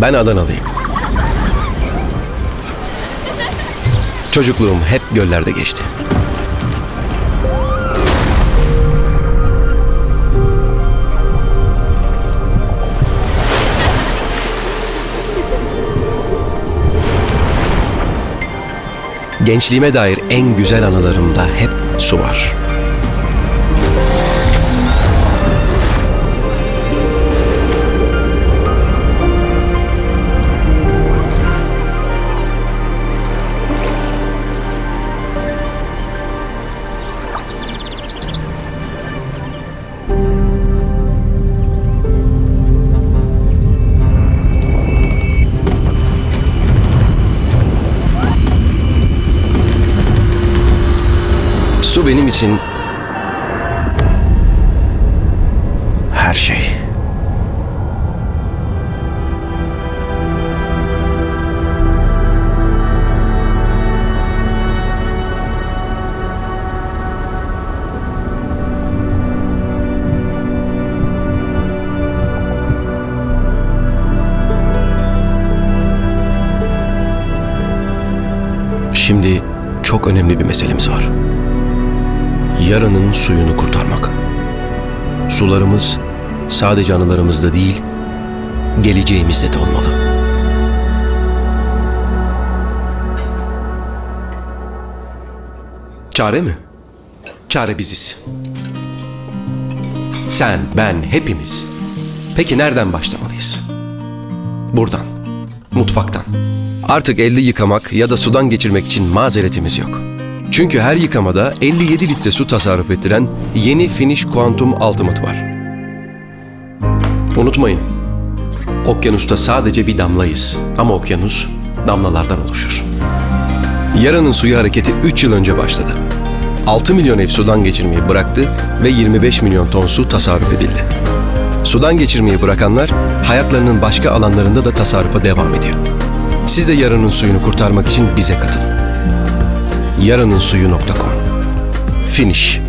Ben Adanalıyım. Çocukluğum hep göllerde geçti. Gençliğime dair en güzel anılarımda hep su var. Su benim için her şey. Şimdi çok önemli bir meselemiz var. Yarının suyunu kurtarmak. Sularımız sadece anılarımızda değil, geleceğimizde de olmalı. Çare mi? Çare biziz. Sen, ben, hepimiz. Peki nereden başlamalıyız? Buradan, mutfaktan. Artık elde yıkamak ya da sudan geçirmek için mazeretimiz yok. Çünkü her yıkamada 57 litre su tasarruf ettiren yeni Finish Quantum Ultimate var. Unutmayın, okyanusta sadece bir damlayız ama okyanus damlalardan oluşur. Yarının suyu hareketi 3 yıl önce başladı. 6 milyon ev sudan geçirmeyi bıraktı ve 25 milyon ton su tasarruf edildi. Sudan geçirmeyi bırakanlar hayatlarının başka alanlarında da tasarrufa devam ediyor. Siz de yarının suyunu kurtarmak için bize katılın. Yarınınsuyu.com Finish